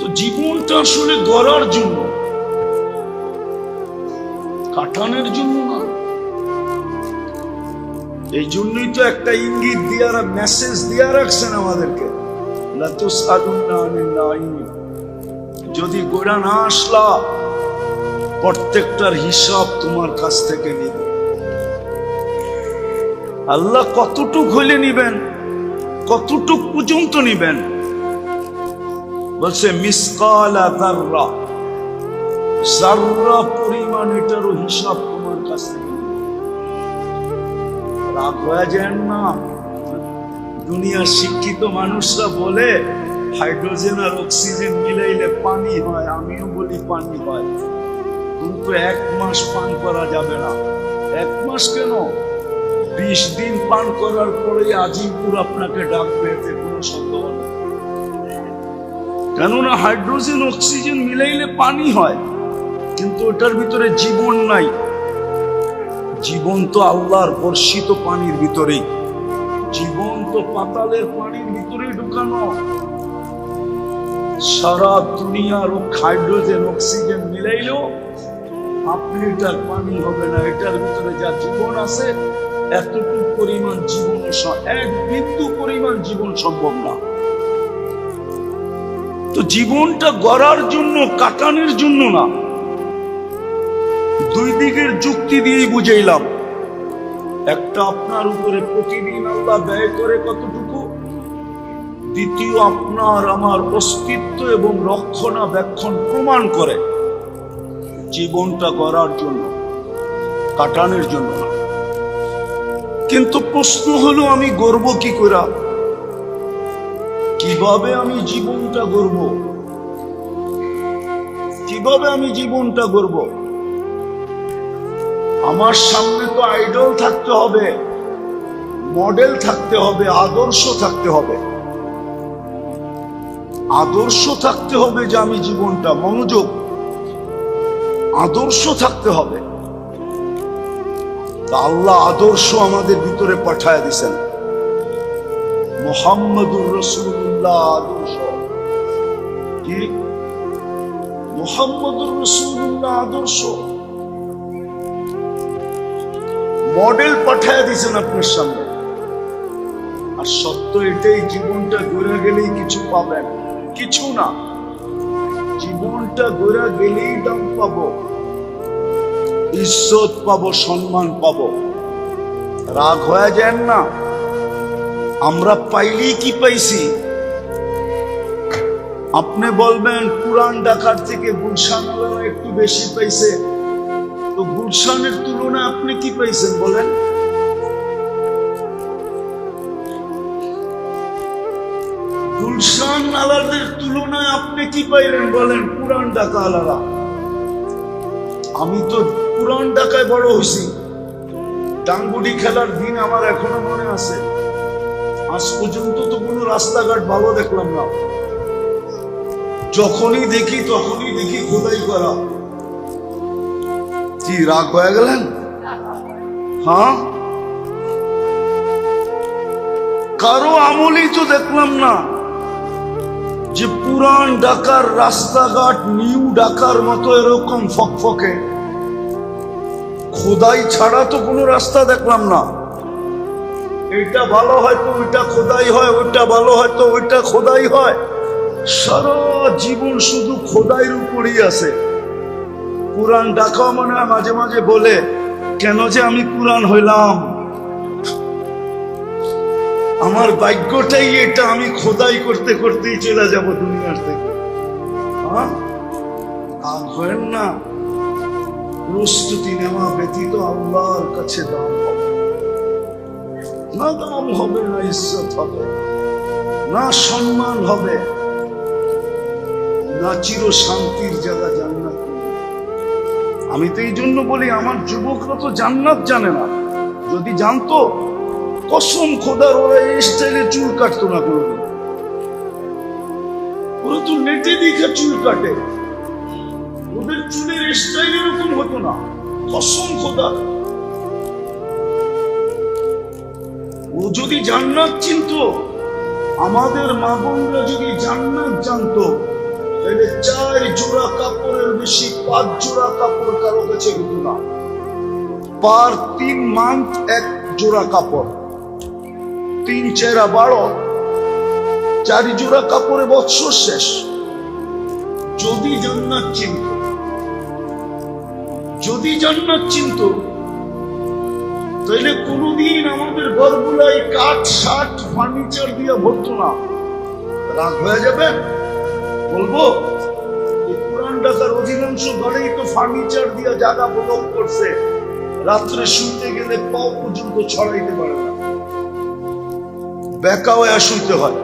তো জীবনটা আসলে গড়ার জন্য। কাটানোর জন্য না। এই জন্যই তো একটা ইঙ্গিত দিয়া মেসেজ দিয়া রাখছেন আমাদেরকে। যদি গোড়া না আসলা, প্রত্যেকটার হিসাব তোমার কাছ থেকে নিব। আল্লাহ কতটুক হইলে নিবেন, কতটুক পর্যন্ত নিবেন বলছে, মিসকালা দাররা জাররা পরিমাণ এটারও হিসাব তোমার কাছ রাগ হয়ে যান না। দুনিয়ার শিক্ষিত মানুষরা বলে, হাইড্রোজেন আর অক্সিজেন মিলাইলে পানি হয়, আমিও বলি পানি হয়। কিন্তু এক মাস পান করা যাবে না। এক মাস কেন? বিশ দিন পান করার পরে আজিমপুর আপনাকে ডাকবে এতে কোনো সন্দেহ কেননা হাইড্রোজেন, অক্সিজেন মিলাইলে পানি হয়। কিন্তু ওটার ভিতরে জীবন নাই। জীবন তো আল্লাহর বর্ষিত পানির ভিতরেই। জীবন তো পাতালের পানির ভিতরেই ঢুকানো। সারা দুনিয়ার হাইড্রোজেন, অক্সিজেন মিলাইলেও হাফ লিটার পানি হবে না। এটার ভিতরে যা জীবন আছে, এতটুকু পরিমাণ জীবন এক বিন্দু পরিমাণ জীবন সম্ভব না। তো জীবনটা গড়ার জন্য, কাটানোর জন্য না। দুই দিকের যুক্তি দিয়েই বুঝাইলাম, একটা আপনার উপরে প্রতিদিন আল্লাহ ব্যয় করে কতটুকু, দ্বিতীয় আপনার আমার অস্তিত্ব এবং রক্ষণাবেক্ষণ প্রমাণ করে জীবনটা গড়ার জন্য, কাটানোর জন্য কিন্তু প্রশ্ন হলো, আমি গর্ব কি করে কীভাবে আমি জীবনটা গর্ব কীভাবে আমি জীবনটা গর্ব আমার সামনে তো আইডল থাকতে হবে মডেল থাকতে হবে, আদর্শ থাকতে হবে। আদর্শ থাকতে হবে যে আমি জীবনটা, মনোযোগ। আদর্শ থাকতে হবে। আল্লাহ আদর্শ আমাদের ভিতরে পাঠায় দিছেন। মোহাম্মদুর রসুল্লাহ আদর্শ। কি? মোহাম্মদুর রসুল্লাহ আদর্শ। মডেল পাঠায় দিছেন আপনার সামনে। আর সত্য এটাই, জীবনটা ঘুরে গেলেই কিছু পাবেন। কিছু না। জীবনটা ঘুরে গেলেই দাম পাবো। ইজ্জত পাবো, সম্মান পাবো। রাগ হয়ে যান না। আমরা পাইলেই কি পাইছি? আপনি বলবেন, পুরান ঢাকার থেকে গুলশান একটু বেশি পাইছে। তো গুলশানের তুলনায় আপনি কি পাইছেন, বলেন? গুলশান আলাদের তুলনায় আপনি কি পাইলেন, বলেন, পুরান ঢাকা আলারা? আমি তো পুরান ঢাকায় বড় হয়েছি ডাঙ্গুডি খেলার দিন আমার এখনও মনে আছে। আজ পর্যন্ত তো কোনো রাস্তাঘাট ভালো দেখলাম না। যখনই দেখি, তখনই দেখি খোদাই করা। কি রাগ হয়ে গেলেন? হ্যাঁ? কারও আমলই তো দেখলাম না যে পুরান ঢাকার রাস্তাঘাট নিউ ঢাকার মতো এরকম ফকফকে। খোদাই ছাড়া তো কোনো রাস্তা দেখলাম না। এটা ভালো হয়তো ওইটা খোদাই হয়, ওইটা ভালো হয়তো ওইটা খোদাই হয়। সারা জীবন শুধু খোদাইয়ের উপরই আছে। পুরান ডাকা মনে হয় মাঝে মাঝে বলে, কেন যে আমি পুরান হইলাম? আমার ভাগ্যটাই এটা, আমি খোদাই করতে করতেই চলে যাব দুনিয়ার থেকে। হ্যাঁ? আর হয় না, প্রস্তুতি নেওয়া ব্যতীত আল্লাহর কাছে দাম না দাম হবে, না ইজ্জত হবে, না সম্মান হবে, না চির শান্তির জায়গা জান্নাত আমি তো এই জন্য বলি, আমার যুবকরা তো জান্নাত জানে না। যদি জানতো, কসম খোদার, ওরা এই স্টাইলে চুল কাটতো না কোনোদিন। ওরা তো নেটে দেখে চুল কাটে। ওদের চুলের স্টাইল এরকম হতো না। কসম খোদা। ও যদি জান্নাত চিনতো, আমাদের মা বোনরা যদি জান্নাত জানতো, তাহলে চার জোড়া কাপড়ের বেশি, পাঁচ জোড়া কাপড় কারও কাছে কিন্তু না। পার তিন মান্থ এক জোড়া কাপড়। তিন চেরা বারো। চারি জোড়া কাপড়ে বৎসর শেষ। যদি জান্নাত চিন্ত, যদি জান্নাত চিন্ত তাইলে কোনোদিন আমাদের ঘরগুলাই কাঠ শাট ফার্নিচার দিয়ে ভরতো না। রাগ হয়ে যাবে? বলব? পুরান ঢাকার অধিকাংশ ঘরেই তো ফার্নিচার দিয়ে জায়গা বদল করছে। রাত্রে শুনতে গেলে পাও পর্যন্ত ছড়াইতে পারে না। বেকা হয়ে শুনতে হয়।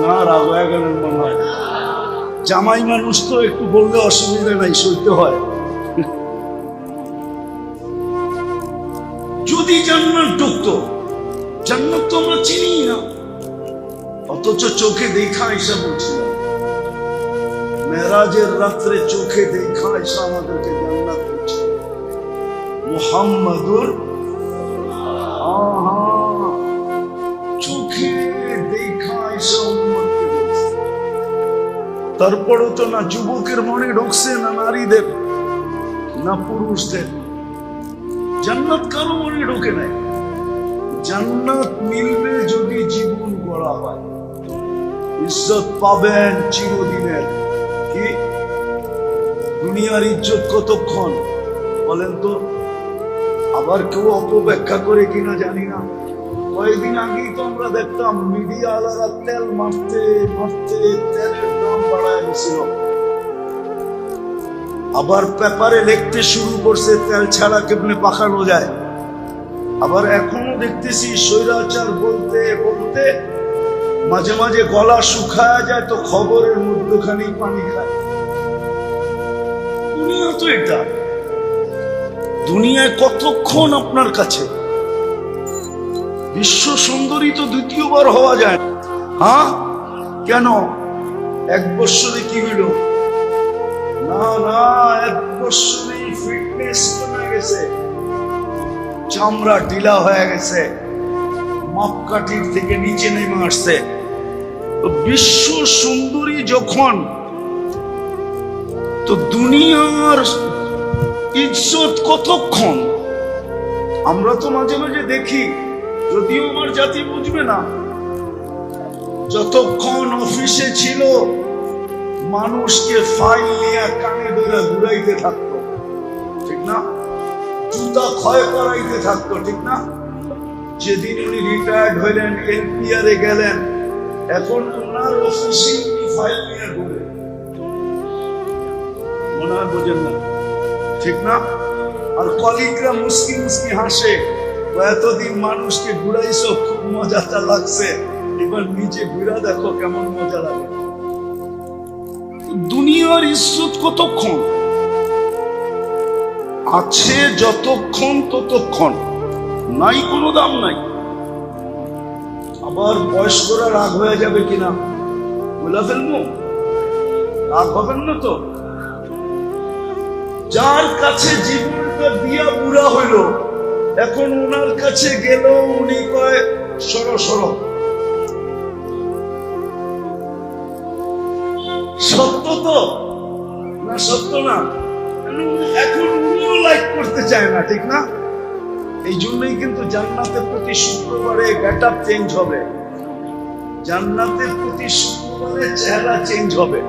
না, রাগ হয়ে গেলেন মনে হয়। জামাই মানুষ তো একটু বললে অসুবিধা নাই সইতে হয়। যদি জান্নাত ঢুকতো জান্নাত তো আমরা চিনি না। অথচ চোখে দেখা এসে বলছিলাম মেরাজের রাত্রে চোখে দেখা এসে আমাদেরকে জান্নাত বলছে মুহাম্মাদুর আহা, চোখে দেখা এসে। তারপরও তো না যুবকের মনে ঢুকছে না নারীদের না পুরুষদের। জান্নাত কারও মনে ঢোকে নাই। জান্নাত মিলবে যদি জীবন গড়া হয়। ইজ্জত পাবেন চিরদিনের। কি? দুনিয়ার ইজ্জত কতক্ষণ? বলেন তো, আবার কেউ অপব্যাখ্যা করে কিনা জানি না। কয়েকদিন আগেই তো আমরা দেখতাম মিডিয়া আলাদা তেল মারতে মারতে তেলের দাম বাড়ায় গেছিল আবার পেপারে লিখতে শুরু করছে, তেল ছাড়া কেমনে পাকানো যায়? আবার এখনও দেখতেছি স্বৈরাচার বলতে বলতে মাঝে মাঝে গলা শুকায় যায় তো খবরের মধ্যখানেই পানি খায়। দুনিয়া তো এটা। দুনিয়ায় কতক্ষণ আপনার কাছে? বিশ্ব সুন্দরী তো দ্বিতীয়বার হওয়া যায়। হ্যাঁ? কেন? এক বৎসরে কি হইল? বৎসরেই ফিটনেস চামড়া ঢিলা হয়ে গেছে। মাপকাঠির থেকে নিচে নেমে আসছে। বিশ্ব সুন্দরী যখন, তো দুনিয়ার ইজ্জত কতক্ষণ? আমরা তো মাঝে মাঝে দেখি, যদিও আমার জাতি বুঝবে না। যতক্ষণ অফিসে ছিল মানুষকে ফাইল নিয়ে কানে ধরে ঘুরাইতে থাকতো, ঠিক না? জুতা ক্ষয় করাইতে থাকতো, ঠিক না? যেদিন উনি রিটায়ার্ড হইলেন এনপিআর গেলেন, এখন ওনার অফিসে উনি ফাইল নিয়ে ঘুরে। হয় বোঝেন না, ঠিক না? আর কলিগরা মুসকি মুসকি হাসে এতদিন মানুষকে ঘুরাইছো, খুব মজাটা লাগছে। এবার নিজে ঘুরা দেখো কেমন মজা লাগে। দুনিয়ার ইজ্জত কতক্ষণ? আছে যতক্ষণ, ততক্ষণ। নাই কোনো দাম নাই। আবার বয়স্করা রাগ হয়ে যাবে কিনা? বলে ফেলব? রাগ হবেন না তো? যার কাছে জীবনটা দিয়া বুড়া হইল, এখন ওনার কাছে গেল উনি কয়, সর সর। সত্য তো? না, সত্য না। এখন উনিও লাইক করতে চায় না, ঠিক না? এই জন্যই কিন্তু জান্নাতের প্রতি শুক্রবারে গেট আপ চেঞ্জ হবে। জান্নাতের প্রতি শুক্রবারে চেহারা চেঞ্জ হবে।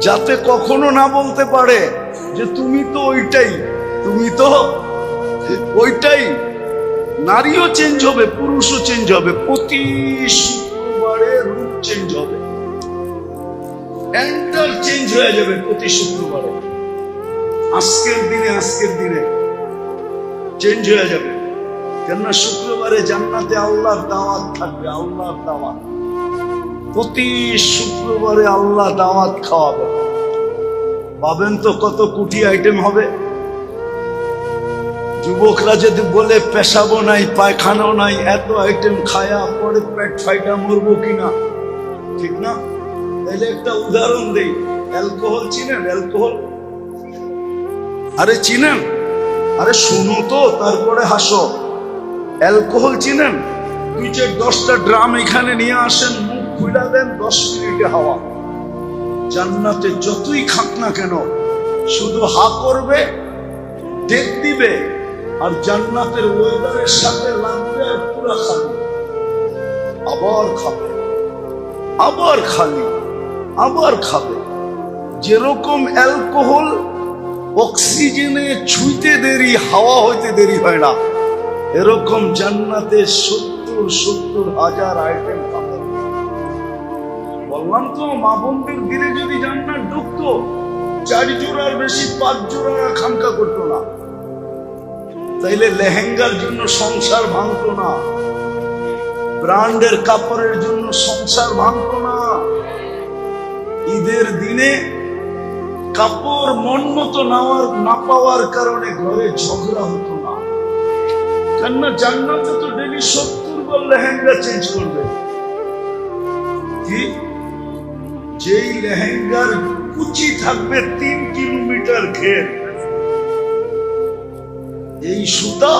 যাতে কখনো না বলতে পারে যে, তুমি তো ওইটাই, তুমি তো ওইটাই। নারীও চেঞ্জ হবে, পুরুষও চেঞ্জ হবে, প্রতি শুক্রবারে রূপ চেঞ্জ হবে। এন্টার চেঞ্জ হয়ে যাবে প্রতি শুক্রবারে। আজকের দিনে আজকের দিনে চেঞ্জ হয়ে যাবে। কেননা শুক্রবারে জান্নাতে আল্লাহর দাওয়াত থাকবে, আল্লাহর দাওয়াত। প্রতি শুক্রবারে আল্লাহ দাওয়াত খাওয়াবে। পাবেন তো কত কোটি আইটেম হবে? যুবকরা যদি বলে পেশাবো নাই, পায়খানাও নাই, এত আইটেম খায়া পরে পেট ফাইটা মরবো কিনা? ঠিক না? তাহলে একটা উদাহরণ দেই। অ্যালকোহল চিনেন? অ্যালকোহল? আরে চিনেন? আরে শুনো তো, তারপরে হাসো। অ্যালকোহল চিনেন? দুই চার দশটা ড্রাম এখানে নিয়ে আসেন, মুখ খুলে দেন, দশ মিনিটে হাওয়া। জান্নাতে যতই খাক না কেন, শুধু হা করবে ডেক দিবে, আর জান্নাতের ওয়েদারের সাথে লাগবে আর পুরা খালি। আবার খাবে। আবার খালি। আবার খাবে। যেরকম অ্যালকোহল অক্সিজেনে ছুঁইতে দেরি, হাওয়া হইতে দেরি হয় না, এরকম জান্নাতে সত্তর সত্তর হাজার আইটেম খাবে। বললাম তো, মা যদি ঢুকতো, চার জোড়ার বেশি, পাঁচ জোড়া খামকা করতো না। তাইলে লেহেঙ্গার জন্য সংসার ভাঙতো না। ব্রান্ডের কাপড়ের জন্য সংসার ভাঙতো না। ঈদের দিনে কাপড় মন মতো না পাওয়ার কারণে ঘরে ঝগড়া হতো না। কেননা জান্নাতে তো ডেলি সত্তর বার লেহেঙ্গা চেঞ্জ করবে। যেই লেহেঙ্গার কুচি থাকবে তিন কিলোমিটার ঘের। এই সুতা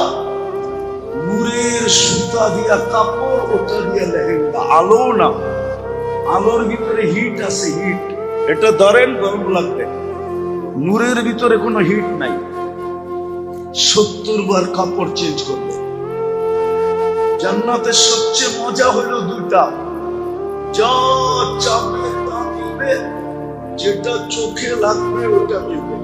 নূরের সুতা দিয়া, কাপড় ওটা দিয়া লেহেঙ্গা আলো না। আলোর ভিতরে হিট আছে হিট এটা ধরেন গরম লাগবে। নূরের ভিতরে কোনো হিট নাই। সত্তর বার কাপড় চেঞ্জ করবে। জান্নাতের সবচেয়ে মজা হলো দুইটা। যা চাবে তা মিলবে যেটা চোখে লাগবে ওটা মিলবে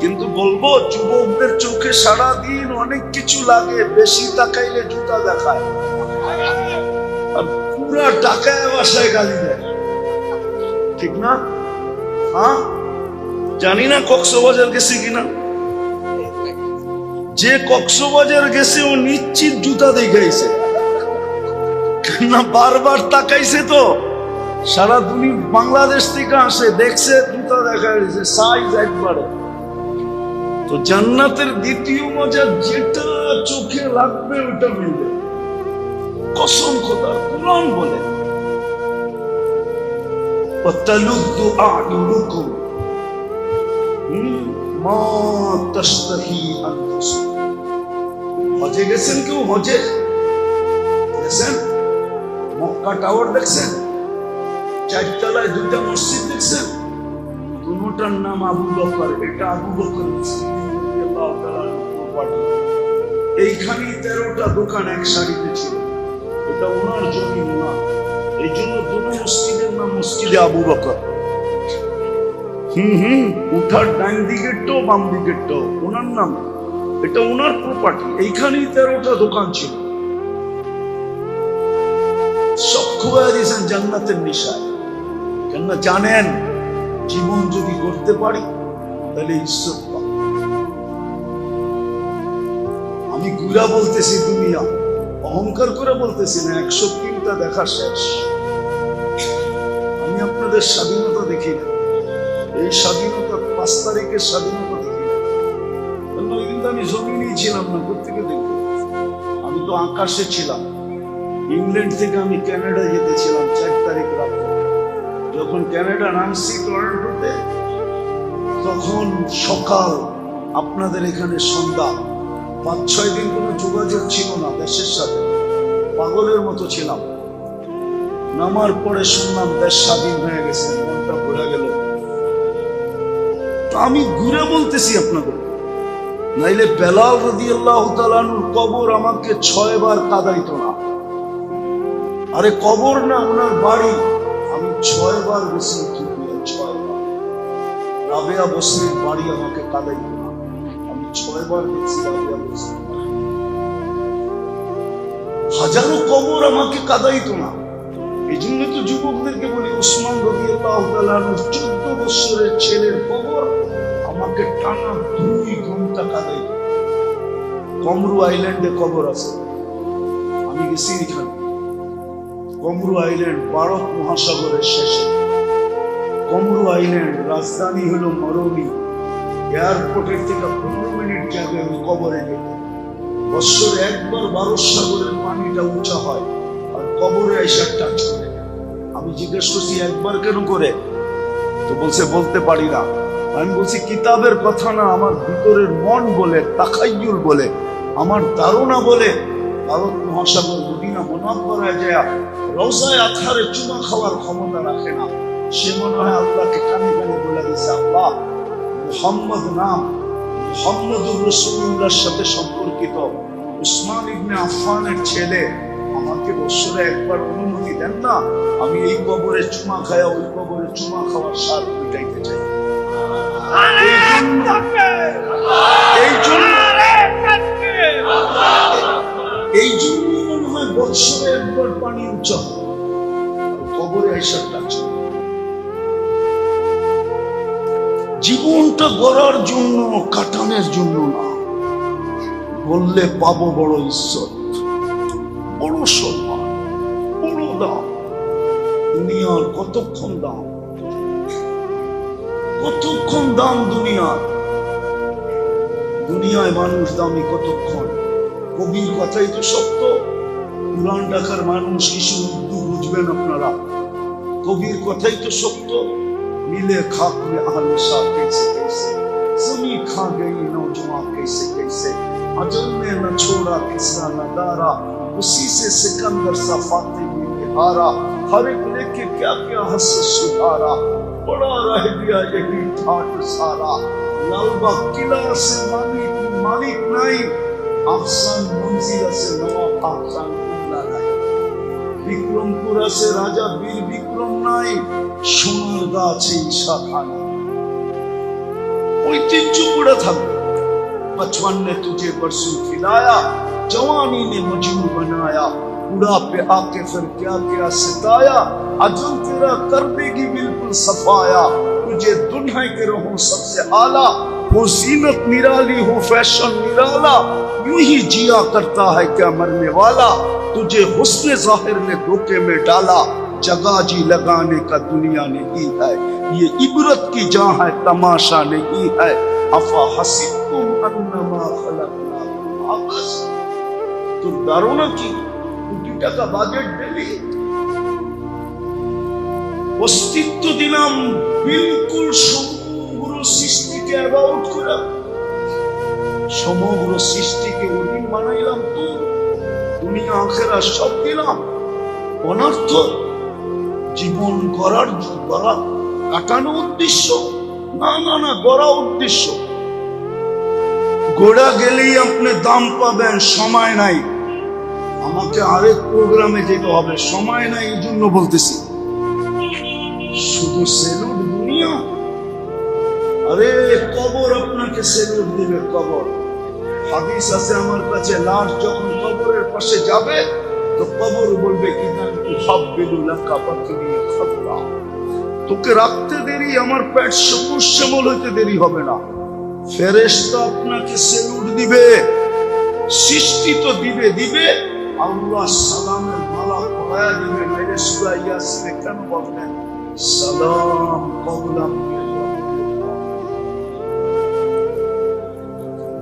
কিন্তু বলব যুবকদের চোখে সারাদিন অনেক কিছু লাগে। বেশি তাকাইলে জুতা দেখায়। পুরা বাসায় গালি দেয়। ঠিক না? হ্যাঁ? জানি না কক্সবাজার গেছে কিনা। যে কক্সবাজার গেছে, ও নিশ্চিত জুতা দেখাইছে না বারবার তাকাইছে তো। সারা দুনিয়া বাংলাদেশ থেকে আসে, দেখছে জুতা দেখা গেছে সাইজ একবারে। তো জান্নাতের দ্বিতীয় মজা যেটা চোখে লাগবে ওটা মিলবে। কসম কোরআন বলে وتلذ أعينكم ما تشتهي أنفسكم হজে গেছেন কেউ হজে গেছেন মক্কা টাওয়ার দেখছেন চারতলায় দুটা মসজিদ দেখছেন দুটার নাম আবু বকর এটা আবু বকর রাদিয়াল্লাহু তাআলার property। এইখানেই তেরোটা দোকান এক সারিতে ছিল এটা ওনার জমি ওনার। এই জন্য দুটো মসজিদের নাম মসজিদে আবু বকর। হুম হুম উঠার ডান দিকেরটাও বাম দিকেরটাও ওনার নাম। এটা ওনার প্রপার্টি এইখানেই তেরোটা দোকান ছিল। সব খুঁয়ে দিয়েছেন জান্নাতের নিশায়। কেননা জানেন জীবন যদি করতে পারি তাহলে ঈশ্বর। আমি গুলা বলতেছি দুনিয়া। অহংকার করে বলতেছি না, একশো তিনটা দেখা শেষ। আমি আপনাদের স্বাধীনতা দেখি না। এই স্বাধীনতা, পাঁচ তারিখের স্বাধীনতা দেখি না। কিন্তু আমি জমিনেই ছিলাম না প্রত্যেকে দেখব? আমি তো আকাশে ছিলাম। ইংল্যান্ড থেকে আমি ক্যানাডা যেতেছিলাম চার তারিখ রাত্রে যখন ক্যানাডা নামছি টরন্টোতে, তখন সকাল আপনাদের এখানে সন্ধ্যা। পাঁচ, ছয় দিন কোনো যোগাযোগ ছিল না দেশের সাথে। পাগলের মতো ছিলাম। নামার পরে শুনলাম দেশ স্বাধীন হয়ে গেছে, মনটা ভরে গেল। আমি ঘুরে বলতেছি আপনাদের, নাইলে বেলাল রদি আল্লাহ কবর আমাকে ছয় বার কাদাইতো না। আরে কবর না, ওনার বাড়ি। আমি ছয় বার গেছি রাবেয়া বসরির বাড়ি আমাকে কাদাইত না। আমি ছয় বার গেছি রাবেয়া বসরির। হাজারো কবর আমাকে কাদাইত না এই জন্য তো যুবকদেরকে বলি, ওসমান রবি চোদ্দ বছরের ছেলের কবর আমাকে টানা দুই ঘণ্টা কাদাইতো কমরু আইল্যান্ডে কবর আছে। আমি গেছি এখানে। কমরু আইল্যান্ড ভারত মহাসাগরের শেষে। কমরু আইল্যান্ড রাজধানী হলো মরমি এয়ারপোর্টের থেকে পনেরো মিনিট জায়গায় ওই কবরে যেতে। বৎসরে একবার ভারত সাগরের পানিটা উঁচা হয় আর কবরে এসে করে আমি জিজ্ঞেস করছি, একবার কেন করে? তো বলছে, বলতে পারি না। আমি বলছি, কিতাবের কথা না, আমার ভিতরের মন বলে, তাকাইয়ুল বলে, আমার ধারণা বলে। ভারত মহাসাগর মদিনা মনাব করা যায় রোজায় আথারে চুমা খাওয়ার ক্ষমতা রাখে না। সে মনে হয় আল্লাহকে কানে কানে বলে দিছে আল্লাহ, মোহাম্মদ নাম মোহাম্মদুর রসুল্লাহর সাথে সম্পর্কিত। উসমান ইবনে আফফানের ছেলে আমাকে বছরে একবার অনুমতি দেন না, আমি এই কবরে চুমা খায়া ওই কবরে চুমা খাওয়ার স্বাদ মিটাইতে চাই। এই জন্য এই জন্য মনে হয় বৎসরে একবার পানি উঁচা কবরে এসব ডাকছে জীবনটা গড়ার জন্য, কাটানোর জন্য না। বললে পাবো বড় ঈশ্বর, বড় সম্মান, বড় দাম। দুনিয়ার কতক্ষণ দাম? কতক্ষণ দাম দুনিয়ার দুনিয়ায় মানুষ দামি কতক্ষণ? কবির কথাই তো সত্য। পুরান ঢাকার মানুষ কিছু উর্দু বুঝবেন আপনারা। কবির কথাই তো সত্য। نیلے خاک میں اہل شاہ کیسے کیسے؟ زمین کھا گئی نوجوان کیسے کیسے؟ عجل میں نہ چھوڑا کسا نہ دارا، اسی سے سکندر سا فاتح میں ہارا ہر ایک لے کے کیا کیا حس سدھارا بڑا رہ گیا یہی تھاٹ سارا۔ لالبا قلعہ سے مالک مالک نائی افسان منزلہ سے نواب افسان۔ বিক্রমপুর আছে রাজা বীর বিক্রম নাই، সোনার দা আছে শাখা নাই ঐতিহ্য পড়ে থাকবে। بچپن نے تجھے برسو کھلایا جوانی نے مجھو بنایا بڑا پہ آ کے پھر کیا کیا ستایا اجل تیرا کر دے گی بالکل صفایا تجھے دنیا کے رہوں سب سے اعلیٰ ہو زینت نرالی ہو فیشن نرالا یوں ہی جیا کرتا ہے کیا مرنے والا تجھے حسن ظاہر نے دھوکے میں ڈالا، جگہ جی لگانے کا دنیا نہیں ہے۔ یہ عبرت کی جاں ہے، تماشا نہیں ہے۔ افا حسب انما خلقناکم عبث تم ڈرو نہ کی কোটি টাকা বাজেট দিলি অস্তিত্ব দিলাম বিলকুল সমগ্র সৃষ্টিকে অ্যাবাউট করলাম সমগ্র সৃষ্টিকে অধীন বানাইলাম তোর দুনিয়া আখেরা সব দিলাম। অনর্থ জীবন করার গড়া। কাটানো উদ্দেশ্য, না না না, গড়া উদ্দেশ্য। গোড়া গেলেই আপনি দাম পাবেন, সময় নাই। আমাকে আরেক প্রোগ্রামে যেতে হবে, সময় নাই এই জন্য বলতেছি। শুধু সেলুট দুনিয়া? আরে কবর আপনাকে সেলুট দিবে, কবর। হাদিস আছে আমার কাছে, লাশ যখন কবরের পাশে যাবে, তো কবর বলবে তোকে রাখতে দেরি, আমার পেট সবুজ শ্যামল হইতে দেরি হবে না। ফেরেশতা আপনাকে সেলুট দিবে, সৃষ্টি তো দিবে দিবে। আল্লাহ সালামের মালা পড়ায়া দিবে মেরে সুরা ইয়াসিনে কেন বললেন, সালাম কবলাম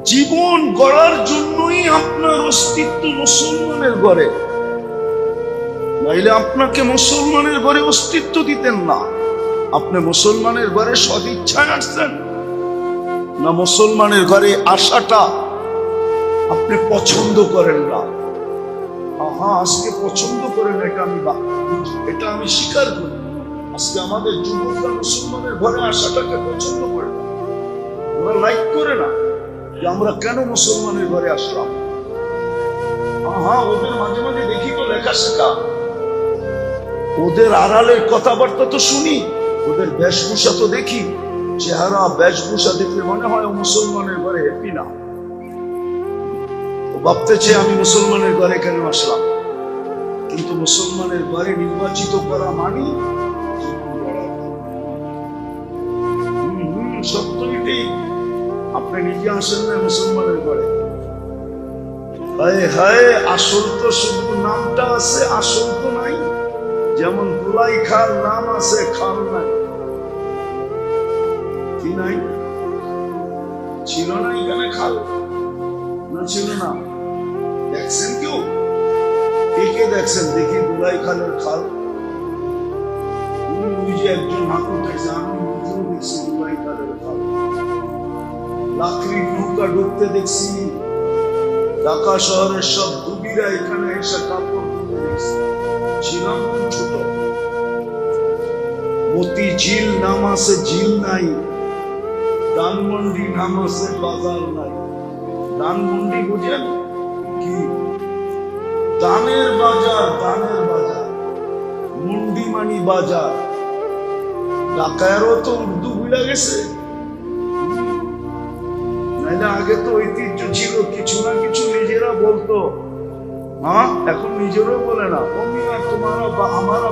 জীবন গড়ার জন্যই আপনার অস্তিত্ব মুসলমানের ঘরে। নাইলে আপনাকে মুসলমানের ঘরে অস্তিত্ব দিতেন না। আপনি মুসলমানের ঘরে সদিচ্ছায় আসছেন। না মুসলমানের ঘরে আসাটা আপনি পছন্দ করেন না। আহা, আজকে পছন্দ করেন, এটা আমি এটা আমি স্বীকার করি। আজকে আমাদের যুবকরা মুসলমানের ঘরে আসাটাকে পছন্দ করে না। ওরা লাইক করে না। যে আমরা কেন মুসলমানের ঘরে আসলাম? আহা ওদের মাঝে মাঝে দেখি তো লেখা শেখা। ওদের আড়ালের কথাবার্তা তো শুনি ওদের বেশভূষা তো দেখি। চেহারা বেশভূষা দেখলে মনে হয় মুসলমানের ঘরে হ্যাপি না। ও ভাবতেছে আমি মুসলমানের ঘরে কেন আসলাম? কিন্তু মুসলমানের ঘরে নির্বাচিত করা মানি হুম, হুম, সত্য এটাই। আপনি নিজে আসেন না হায় হায়, আসল তো শুধু নামটা আছে, আসল তো নাই। যেমন দুলাই খাল নাম আছে, খাল নাই। কি নাই? ছিল না এখানে খাল? না ছিল না। দেখছেন কেউ? কে দেখছেন? দেখি দুলাই খালের খাল একজন হাঁটু দেখছে আমি দেখছি দুলাই খালের খাল। লাকড়ির নৌকা ঢুকতে দেখছি ঢাকা শহরের সব ডুবিরা এখানে এসে কাপড় ধুতে দেখছি ছিলাম ছোট। মতি ঝিল নাম আছে, ঝিল নাই। ধানমন্ডি নাম আছে, বাজার নাই। ধানমন্ডি বুঝেন কি? দানের বাজার দানের বাজার। মুন্ডিমানি বাজার। ঢাকায়ও তো উর্দু ভুলে গেছে। নাহলে আগে তো ঐতিহ্য ছিল, কিছু না কিছু নিজেরা বলতো। হ্যাঁ এখন নিজেরও বলে না। তোমারা বা, আমারা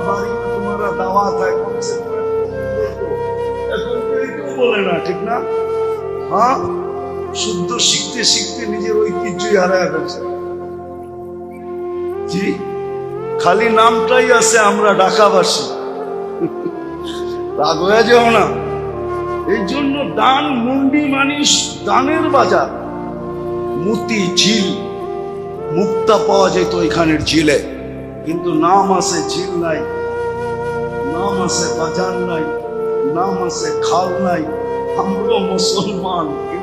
তোমারা দাওয়াত এখন বলে না, ঠিক না? হ্যাঁ শুদ্ধ শিখতে শিখতে নিজের ঐতিহ্যই হারায় ফেলছে। জি, খালি নামটাই আছে আমরা ডাকাবাসী রাগ হয়ে যাও না। এই জন্য ডান মুন্ডি মানিস, দানের বাজার। মুতি ঝিল, মুক্তা পাওয়া যেত এখানের ঝিলে। কিন্তু নাম আছে ঝিল নাই, নাম আছে বাজার নাই, নাম আছে খাল নাই। আমরা মুসলমান কি